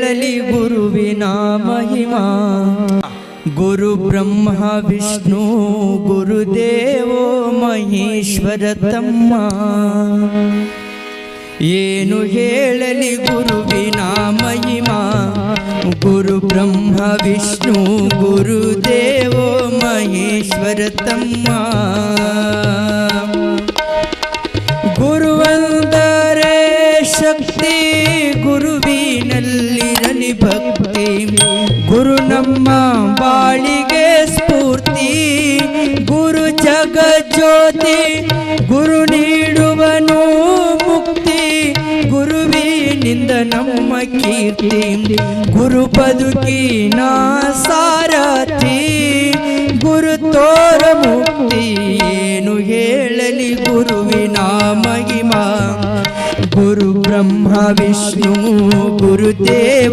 ಹೇಳಲಿ ಗುರುವಿನ ಮಹಿಮಾ. ಗುರು ಬ್ರಹ್ಮ, ವಿಷ್ಣು, ಗುರುದೇವೋ, ಮಹೇಶ್ವರ ತಮ್ಮ. ಏನು ಹೇಳಲಿ ಗುರುವಿನ ಮಹಿಮಾ. ಗುರು ಬ್ರಹ್ಮ, ವಿಷ್ಣು, ಗುರುದೇವೋ, ಮಹೇಶ್ವರ ತಮ್ಮ. ಗುರುವಂದರೆ ಶಕ್ತಿ ಗುರುವಿನಲ್ಲಿರಲಿ ಭಕ್ತಿ. ಗುರು ನಮ್ಮ ಬಾಳಿಗೆ ಸ್ಫೂರ್ತಿ. ಗುರು ಜಗಜ್ಯೋತಿ, ಗುರು ನೀಡುವನು ಮುಕ್ತಿ. ಗುರುವಿನಿಂದ ನಮ್ಮ ಕೀರ್ತಿ. ಗುರು ಬದುಕಿನ ಸಾರಥಿ. ಗುರು ತೋರ ಮುಕ್ತಿ, ಏನು ಹೇಳಲಿ ಗುರುವಿನ ಮಹಿಮಾ. ಗುರು ಬ್ರಹ್ಮ, ವಿಷ್ಣು, ಗುರುದೇವ.